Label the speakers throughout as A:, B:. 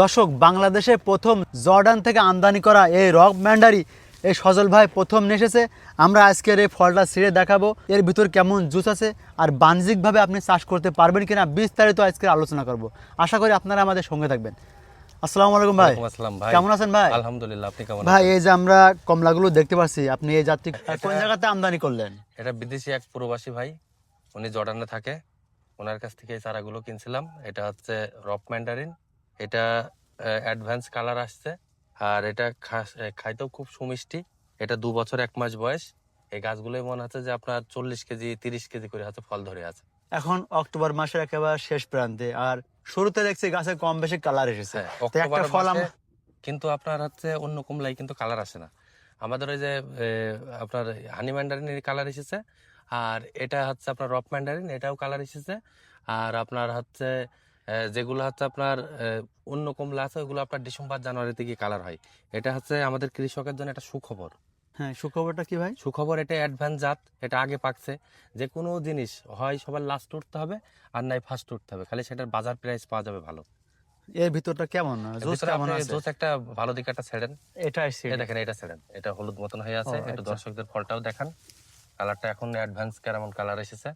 A: দর্শক বাংলাদেশে প্রথম জর্ডান থেকে আমদানি করা এই রক ম্যান্ডারি এই সজল ভাই প্রথম নিয়ে এসেছে। আমরা আজকের এই ফলটা ছিঁড়ে দেখাবো। এর ভিতর কেমন জুস আছে আর বাণিজ্যিকভাবে আপনি চাষ করতে পারবেন কিনা বিস্তারিত আজকে আলোচনা করব। আশা করি আপনারা আমাদের সঙ্গে থাকবেন। আসসালামু আলাইকুম ভাই।
B: আসসালাম ভাই।
A: কেমন আছেন ভাই?
B: আলহামদুলিল্লাহ আপনি কেমন
A: ভাই এই যে আমরা কমলাগুলো দেখতে পাচ্ছি আপনি এই যাত্রী কোন জায়গাতে আমদানি করলেন?
B: এটা বিদেশি এক প্রবাসী ভাই উনি জর্ডানে থাকে। ওনার কাছ থেকে এই চারাগুলো কিনছিলাম। এটা হচ্ছে রক ম্যান্ডারিন এটা অ্যাডভান্স কালার আসছে। আর এটা খাইতেও খুব সুমিষ্টি। এটা দু বছর এক মাস বয়স। এই গাছগুলোই মনে হচ্ছে যে আপনার চল্লিশ কেজি তিরিশ কেজি করে হচ্ছে ফল ধরে আছে।
A: এখন অক্টোবর মাসের একেবারে শেষ প্রান্তে। আর শুরুতে দেখছি গাছে কম বেশি কালার এসেছে।
B: হ্যাঁ,
A: একটা ফল
B: কিন্তু আপনার হচ্ছে অন্য কমলাই কিন্তু কালার আসে না। আমাদের ওই যে আপনার হানি ম্যান্ডারিনের কালার এসেছে। আর এটা হচ্ছে আপনার রক ম্যান্ডারিন এটাও কালার এসেছে। আর আপনার হচ্ছে যেগুলো হচ্ছে আপনার অন্য কমলা আছে ওগুলো আপনার ডিসেম্বর জানুয়ারিতে গিয়ে কালার হয়। এটা হচ্ছে আমাদের কৃষকের জন্য একটা সুখবর।
A: হ্যাঁ সুখবরটা কি ভাই?
B: সুখবর এটা অ্যাডভান্স জাত এটা আগে পাকছে। যে কোনো জিনিস হয় সবার লাস্ট উঠতে হবে আর নাই ফার্স্ট উঠতে হবে। খালি সেটার বাজার প্রাইস পাওয়া যাবে ভালো।
A: এর ভিতরটা কেমন? জুস কেমন আছে?
B: জোস একটা ভালো দিকে একটা ছেড়েন
A: এটা
B: দেখেন এটা ছেড়েন এটা হলুদ মতন হয়ে আছে। একটু
A: আচ্ছা।
B: দর্শকদের ফলটাও দেখান। কালারটা এখন অ্যাডভান্স কেমন কালার এসেছে?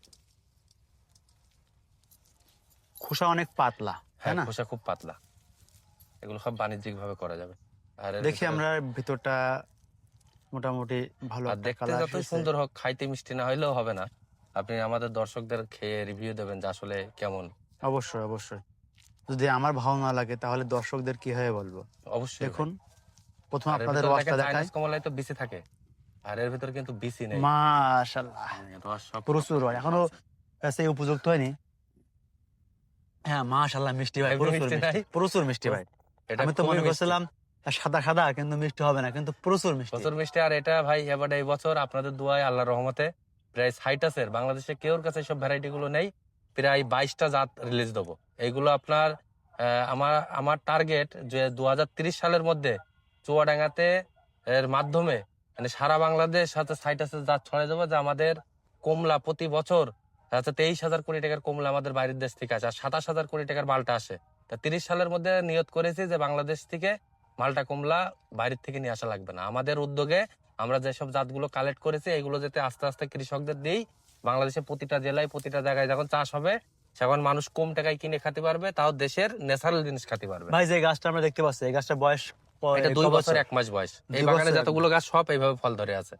A: খোসা অনেক পাতলা
B: হ্যাঁ
A: না?
B: খোসা খুব পাতলা। এগুলো সব বাণিজ্যিক ভাবে করা যাবে। আর এর
A: দেখি
B: ভিতরে-
A: আমরা ভিতরটা মোটামুটি ভালো
B: আর
A: একটা
B: দেখতে যতই সুন্দর হোক খাইতে মিষ্টি না হইলেও হবে না। আপনি আমাদের দর্শকদের খেয়ে রিভিউ দেবেন যে আসলে কেমন।
A: অবশ্যই অবশ্যই। যদি আমার ভালো না লাগে তাহলে দর্শকদের কি হয়ে বলব?
B: অবশ্যই
A: দেখুন প্রথম
B: আর এর
A: আপনাদের
B: ভিতরে
A: রসটা দেখাই।
B: চাইনিজ কমলায় তো বিসি থাকে। আর এর ভিতরে কিন্তু বিসি নেই।
A: মাশাআল্লাহ।
B: হ্যাঁ, রস সব
A: প্রচুর হয় এখনও সেই উপযুক্ত হয়নি। হ্যাঁ মাশাআল্লাহ মিষ্টি ভাই প্রচুর
B: মিষ্টি
A: প্রচুর মিষ্টি ভাই। আমি তো মনে করছিলাম সাদা সাদা কিন্তু মিষ্টি হবে না কিন্তু প্রচুর মিষ্টি।
B: প্রচুর মিষ্টি আর এটা ভাই এবার এই বছর আপনাদের দোয়ায় আল্লাহর রহমতে প্রায় সাইটাসের বাংলাদেশে কেউর কাছে সব ভ্যারাইটি গুলো নেই প্রায় বাইশটা জাত রিলিজ দেবো। এইগুলো আপনার আমার আমার টার্গেট যে দু সালের মধ্যে চুয়াডাঙ্গাতে এর মাধ্যমে মানে সারা বাংলাদেশ সাথে সাইটাসের জাত ছড়াই দেবো যে আমাদের কমলা প্রতি বছর হচ্ছে তেইশ হাজার কোটি টাকার কমলা আমাদের বাইরের দেশ থেকে আসে আর সাতাশ হাজার কোটি টাকার মালটা আসে। তা তিরিশ সালের মধ্যে নিয়ত করেছি যে বাংলাদেশ থেকে মালটা কমলা বাইরের থেকে নিয়ে আসা লাগবে না। আমাদের উদ্যোগে আমরা যেসব জাতগুলো কালেক্ট করেছি এগুলো যাতে আস্তে আস্তে কৃষকদের দিই। বাংলাদেশে প্রতিটা জেলায় প্রতিটা জায়গায় যখন চাষ হবে সেখন মানুষ কম টাকায় কিনে খেতে পারবে তাও দেশের ন্যাচারাল জিনিস খেতে পারবে।
A: ভাই যে গাছটা আমরা দেখতে পাচ্ছি এই গাছটা বয়স
B: এটা দুই বছর
A: বছর?
B: এক মাস বয়স। এই বাগানে যতগুলো গাছ সব এইভাবে ফল ধরে আছে।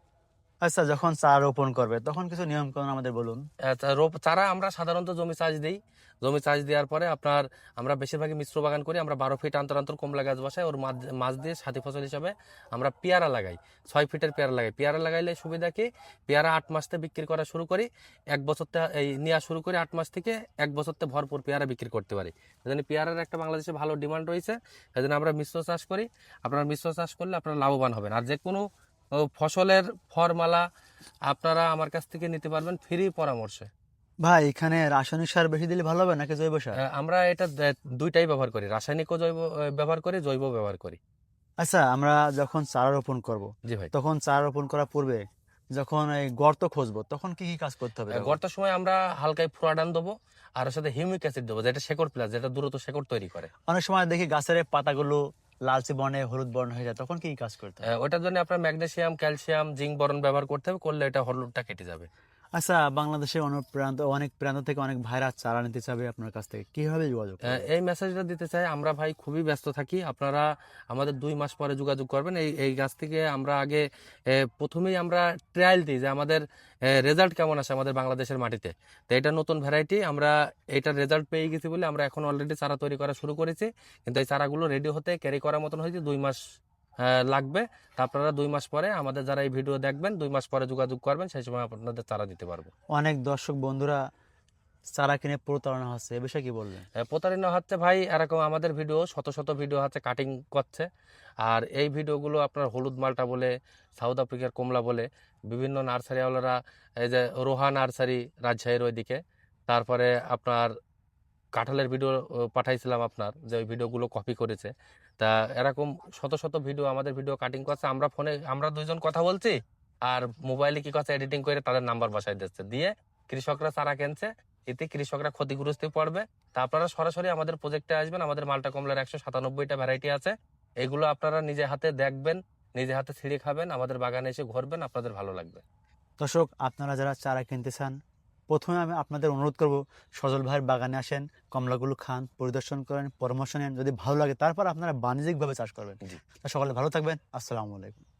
A: আচ্ছা যখন চারা রোপণ করবে তখন কিছু নিয়ম কানুন আমাদের বলুন।
B: আচ্ছা, চারা আমরা সাধারণত জমি চাষ দিই। জমি চাষ দেওয়ার পরে আপনার আমরা বেশিরভাগই মিশ্র বাগান করি। আমরা বারো ফিট অন্তর অন্তর কমলা গাছ বসাই। ওর মাঝ দিয়ে সাথী ফসল হিসাবে আমরা পেয়ারা লাগাই। ছয় ফিটের পেয়ারা লাগাই। পেয়ারা লাগাইলে সুবিধা কি? পেয়ারা আট মাসতে বিক্রি করা শুরু করি। এক বছরতে এই নেওয়া শুরু করি আট মাস থেকে এক বছরতে ভরপুর পেয়ারা বিক্রি করতে পারি। এজন্য পেয়ারার একটা বাংলাদেশে ভালো ডিমান্ড রয়েছে। এজন্য আমরা মিশ্র চাষ করি। আপনারা মিশ্র চাষ করলে আপনারা লাভবান হবেন। আর যে কোনো ফসলের ফরমালা আপনারা আমার কাছ থেকে নিতে পারবেন ফ্রি পরামর্শে।
A: ভাই এখানে রাসায়নিক সার বেশি দিলে ভালো হবে নাকি জৈব সার?
B: আমরা এটা দুইটাই ব্যবহার করি রাসায়নিকও জৈব ব্যবহার করি জৈব ব্যবহার করি।
A: আচ্ছা আমরা যখন চারা রোপণ করব
B: জি ভাই।
A: তখন চারা রোপণ করার পূর্বে যখন এই গর্ত খুঁজবো তখন কি কি কাজ করতে হবে?
B: আহ, গর্তের সময় আমরা হালকায় ফ্লোরাডান দেবো আর ওর সাথে হিউমিক অ্যাসিড দেবো যেটা শেকড় প্লাস যেটা দ্রুত শেকড় তৈরি করে।
A: অনেক সময় দেখি গাছের পাতাগুলো লালচে বর্ণে, হলুদ বর্ণ হয়ে যায়, তখন কি কাজ করতে হবে
B: ওটার জন্য আপনার ম্যাগনেসিয়াম, ক্যালসিয়াম, জিঙ্ক বরণ ব্যবহার করতে হবে, করলে এটা হলুদটা কেটে যাবে।
A: আচ্ছা বাংলাদেশে অনেক প্রান্ত অনেক প্রান্ত থেকে অনেক ভাইরা চারা নিতে চাবে আপনার কাছ থেকে। কীভাবে যোগাযোগ
B: এই মেসেজটা দিতে চাই আমরা ভাই খুবই ব্যস্ত থাকি। আপনারা আমাদের দুই মাস পরে যোগাযোগ করবেন। এই এই গাছ থেকে আমরা আগে প্রথমেই আমরা ট্রায়াল দিই যে আমাদের রেজাল্ট কেমন আসে আমাদের বাংলাদেশের মাটিতে। তো এটা নতুন ভ্যারাইটি আমরা এইটার রেজাল্ট পেয়ে গেছি বলে আমরা এখন অলরেডি চারা তৈরি করা শুরু করেছি। কিন্তু এই চারাগুলো রেডি হতে ক্যারি করার মতন হয়েছে দুই মাস লাগবে। তা আপনারা দুই মাস পরে আমাদের যারা এই ভিডিও দেখবেন দুই মাস পরে যোগাযোগ করবেন সেই সময় আপনাদের চারা দিতে পারব।
A: অনেক দর্শক বন্ধুরা চারা কিনে প্রতারণা হচ্ছে এ বিষয়ে কি বলবেন?
B: প্রতারণা হচ্ছে ভাই এরকম আমাদের ভিডিও শত শত ভিডিও হচ্ছে কাটিং করছে। আর এই ভিডিওগুলো আপনার হলুদ মালটা বলে সাউথ আফ্রিকার কমলা বলে বিভিন্ন নার্সারিওয়ালারা এই যে রোহা নার্সারি রাজশাহীর ওইদিকে তারপরে আপনার কাঁঠালের ভিডিও পাঠাইছিলাম আপনার, যে ওই ভিডিওগুলো কপি করেছে। তা এরকম শত শত ভিডিও আমাদের ভিডিও কাটিং করছে। আমরা ফোনে আমরা দুইজন কথা বলছি, আর মোবাইলে কি কথা এডিটিং করে তাদের নাম্বার বসাই দিচ্ছে। দিয়ে কৃষকরা চারা কিনছে, এতে কৃষকরা ক্ষতিগ্রস্ত পড়বে। তা আপনারা সরাসরি আমাদের প্রজেক্টে আসবেন। আমাদের মালটা কমলার একশো সাতানব্বইটা ভ্যারাইটি আছে। এগুলো আপনারা নিজে হাতে দেখবেন, নিজে হাতে ছিঁড়ে খাবেন, আমাদের বাগানে এসে ঘুরবেন, আপনাদের ভালো লাগবে।
A: দর্শক, আপনারা যারা চারা কিনতে চান প্রথমে আমি আপনাদের অনুরোধ করব সজল ভাইয়ের বাগানে আসেন কমলাগুলো খান পরিদর্শন করেন পরামর্শ নেন যদি ভালো লাগে তারপর আপনারা বাণিজ্যিকভাবে চাষ করবেন। সকালে ভালো থাকবেন আসসালামু আলাইকুম।